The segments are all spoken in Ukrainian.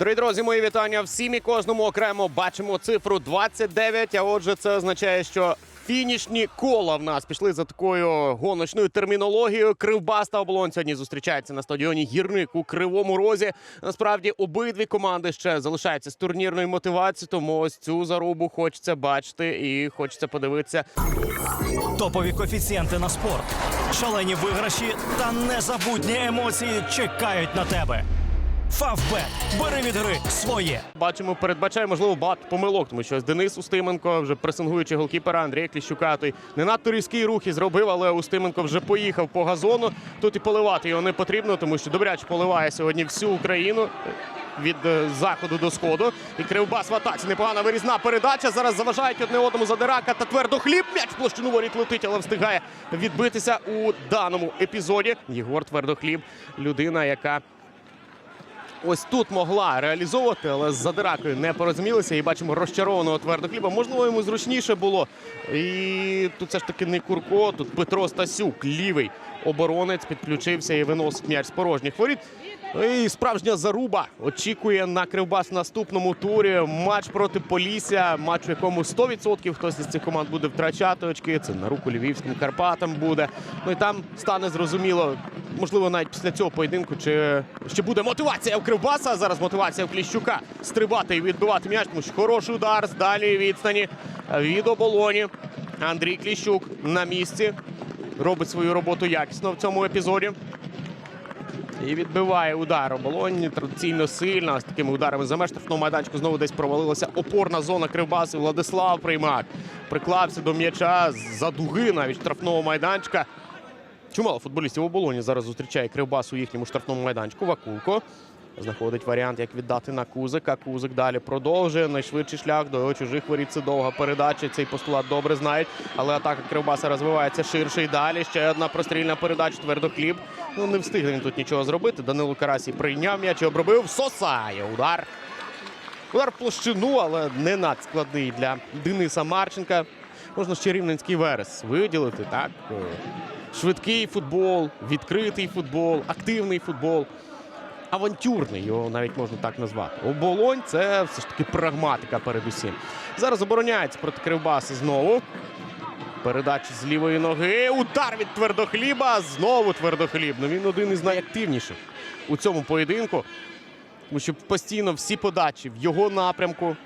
Дорогі друзі, мої вітання всім і кожному окремо бачимо цифру 29, А отже, це означає, що фінішні кола в нас пішли за такою гоночною термінологією. Кривбас та оболонь сьогодні зустрічаються на стадіоні Гірник у Кривому Розі. Насправді обидві команди ще залишаються з турнірною мотивацією, тому ось цю зарубу хочеться бачити і хочеться подивитися. Топові коефіцієнти на спорт, шалені виграші та незабутні емоції чекають на тебе. Фавбет. Бери від гри своє. Бачимо, передбачає, можливо, багато помилок, тому що Денис Устименко, вже пресингуючи голкіпера Андрія Кліщука, той не надто різкі рухи зробив, але Устименко вже поїхав по газону. Тут і поливати його не потрібно, тому що добряче поливає сьогодні всю Україну. Від е, заходу до сходу і кривбас в атаці. Непогана вирізна передача. Зараз заважають одне одному задирака та твердо хліб. М'яч в площину воріт летить, але встигає відбитися у даному епізоді. Єгор Твердохліб, людина, яка ось тут могла реалізовувати, але з задиракою не порозумілися. І бачимо розчарованого твердохліба. Можливо, йому зручніше було. І тут все ж таки не Курко, тут Петро Стасюк, лівий оборонець, підключився і виносить м'яч з порожніх воріт. І справжня заруба очікує на Кривбас в наступному турі. Матч проти Полісся, матч, у якому 100% хтось із цих команд буде втрачати очки. Це на руку львівським Карпатам буде. Ну і там стане зрозуміло, можливо, навіть після цього поєдинку, чи ще буде мотивація у Кривбаса. Зараз мотивація в Кліщука стрибати і відбивати м'яч, тому що хороший удар з дальньої відстані від оболоні. Андрій Кліщук на місці. Робить свою роботу якісно в цьому епізоді. І відбиває удар оболонь традиційно сильно. З такими ударами за штрафного майданчику знову десь провалилася опорна зона Кривбасу. Владислав Приймак приклався до м'яча за дуги навіть штрафного майданчика. Чимало футболістів оболоні зараз зустрічає Кривбас у їхньому штрафному майданчику. Вакулко знаходить варіант, як віддати на Кузика. Кузик далі продовжує. Найшвидший шлях до чужих воріт. Це довга передача. Цей постулат добре знають. Але атака Кривбаса розвивається ширше і далі. Ще одна прострільна передача. Твердохліб. Ну не встигли він тут нічого зробити. Данило Карасій прийняв м'яч і обробив. Сосає удар. Удар в площину, але не надскладний для Дениса Марченка. Можна ще рівненський верес виділити. Так швидкий футбол, відкритий футбол, активний футбол. Авантюрний, його навіть можна так назвати. Оболонь це все ж таки прагматика передусім. Зараз обороняється проти Кривбаса знову. Передача з лівої ноги. Удар від твердохліба. Знову твердохліб. Ну він один із найактивніших у цьому поєдинку. Тому що постійно всі подачі в його напрямку.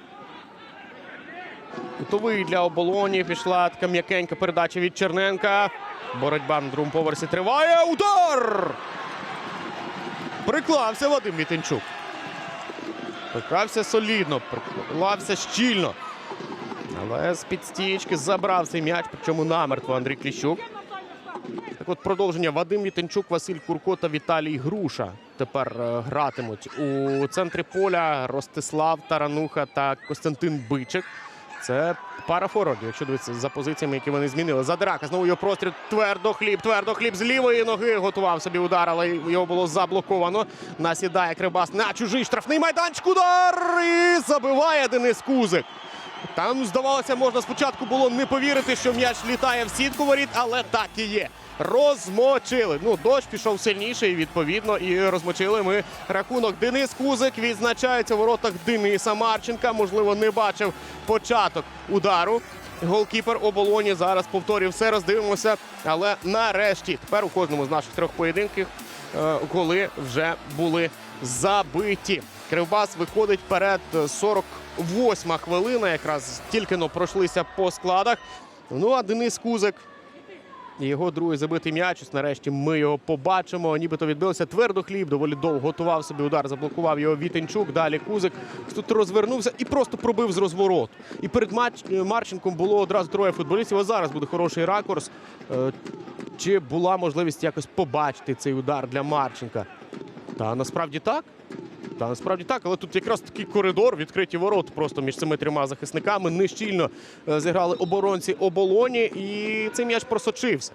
Кутовий для оболоні. Пішла така м'якенька передача від Черненка. Боротьба на другому поверсі триває. Удар! Приклався Вадим Вітенчук. Приклався солідно, приклався щільно. Але з підстічки забрав цей м'яч, причому намертво Андрій Кліщук. Так от продовження Вадим Вітенчук, Василь Курко та Віталій Груша тепер е, гратимуть у центрі поля Ростислав Тарануха та Костянтин Бичик. Це пара форвардів, якщо дивитися за позиціями, які вони змінили. Задрака знову його простріл. Твердо хліб, твердо хліб з лівої ноги готував собі удар, але його було заблоковано. Насідає Кривбас на чужий штрафний майданчик. Удар і забиває Денис Кузик. Там здавалося, можна спочатку було не повірити, що м'яч літає в сітку воріт, але так і є. Розмочили. Ну, дощ пішов сильніший, відповідно, і розмочили ми рахунок. Денис Кузик відзначається в воротах Дениса Марченка. Можливо, не бачив початок удару. Голкіпер оболоні зараз повторює все, роздивимося. Але нарешті, тепер у кожному з наших трьох поєдинків е, голи вже були забиті. Кривбас виходить вперед 48 хвилина. Якраз тільки но пройшлися по складах. Ну а Денис Кузик. Його другий забитий м'яч. Ось Нарешті ми його побачимо. Нібито твердо хліб. Доволі довго готував собі удар, заблокував його Вітенчук. Далі Кузик тут розвернувся і просто пробив з розвороту. І перед матч Марченком було одразу троє футболістів. А зараз буде хороший ракурс. Е, Чи була можливість якось побачити цей удар для Марченка? Та насправді так. Та насправді так, але тут якраз такий коридор, відкриті ворота просто між цими трьома захисниками. Нещільно е, зіграли оборонці оболоні, і цей м'яч просочився.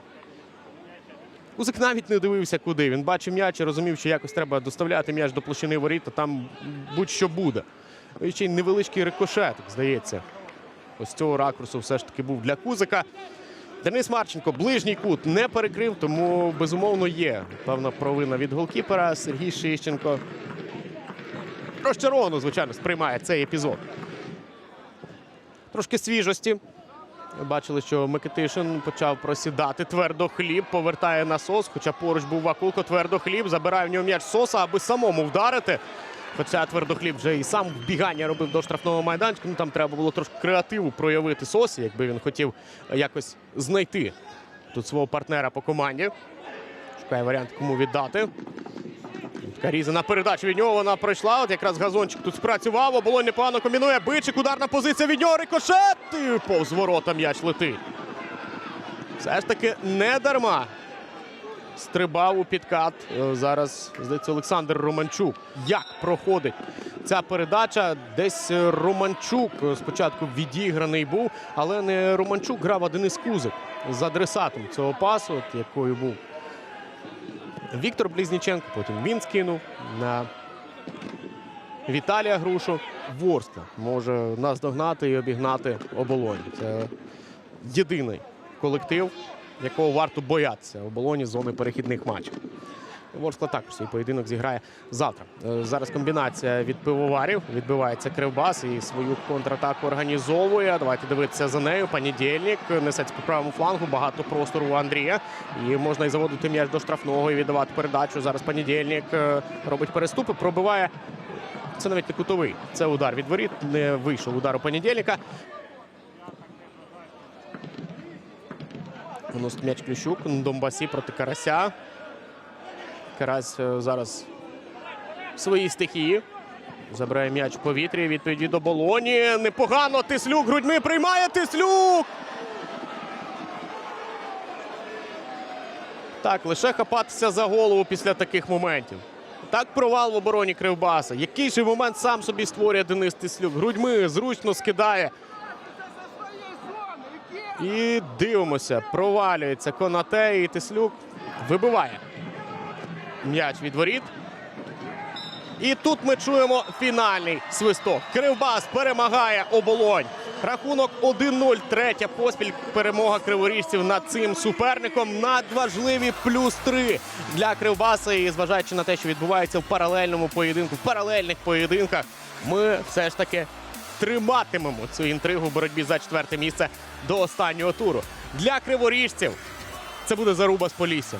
Кузик навіть не дивився, куди. Він бачив м'яч і розумів, що якось треба доставляти м'яч до площини воріт, а там будь-що буде. І ще й невеличкий рикошетик, здається. Ось цього ракурсу все ж таки був для Кузика. Денис Марченко ближній кут не перекрив, тому безумовно є певна провина від голкіпера Сергій Шищенко. Розчаровано, звичайно, сприймає цей епізод. Трошки свіжості. Бачили, що Микитишин почав просідати. Твердо хліб повертає на сос. Хоча поруч був Вакулко, твердо хліб. Забирає в нього м'яч соса, аби самому вдарити. Хоча твердохліб вже і сам вбігання робив до штрафного майданчика. Ну там треба було трошки креативу проявити сосі, якби він хотів якось знайти тут свого партнера по команді. Шукає варіант, кому віддати. Така різана передача від нього вона пройшла. От якраз газончик тут спрацював. Оболонь непогано комбінує. Бичик, ударна позиція від нього. Рикошет. І повз ворота м'яч летить. Все ж таки не дарма. Стрибав у підкат. Е, Зараз, здається, Олександр Романчук. Як проходить ця передача? Десь е, Романчук е, спочатку відіграний був, але не Романчук грав, а Денис Кузик з адресатом цього пасу, якою був Віктор Близніченко. Потім він скинув на Віталія Грушу. Ворскла може наздогнати і обігнати оболонь. Це єдиний колектив, якого варто боятися оболоні з зони перехідних матчів. Ворскла також свій поєдинок зіграє завтра. Е, Зараз комбінація від пивоварів. Відбивається Кривбас і свою контратаку організовує. Давайте дивитися за нею. Панідєльник несеться по правому флангу. Багато простору у Андрія. І можна і заводити м'яч до штрафного і віддавати передачу. Зараз Панідєльник е, робить переступи, пробиває. Це навіть не кутовий. Це удар від воріт. Не вийшов удар у понедільника. Виносить м'яч Клющук. Донбасі проти Карася. Карась е, зараз в своїй стихії. Забирає м'яч в повітрі. Відповіді до Болоні. Непогано. Тислюк грудьми приймає Тислюк. Так, лише хапатися за голову після таких моментів. Так провал в обороні Кривбаса. Який же момент сам собі створює Денис Тислюк. Грудьми зручно скидає. І дивимося, провалюється Конате і Тислюк вибиває м'яч від воріт. І тут ми чуємо фінальний свисток. Кривбас перемагає оболонь. Рахунок 1-0. Третя поспіль перемога криворіжців над цим суперником. Надважливі плюс 3 для Кривбаса. І зважаючи на те, що відбувається в паралельному поєдинку, в паралельних поєдинках, ми все ж таки триматимемо цю інтригу в боротьбі за четверте місце до останнього туру. Для криворіжців це буде заруба з Поліссям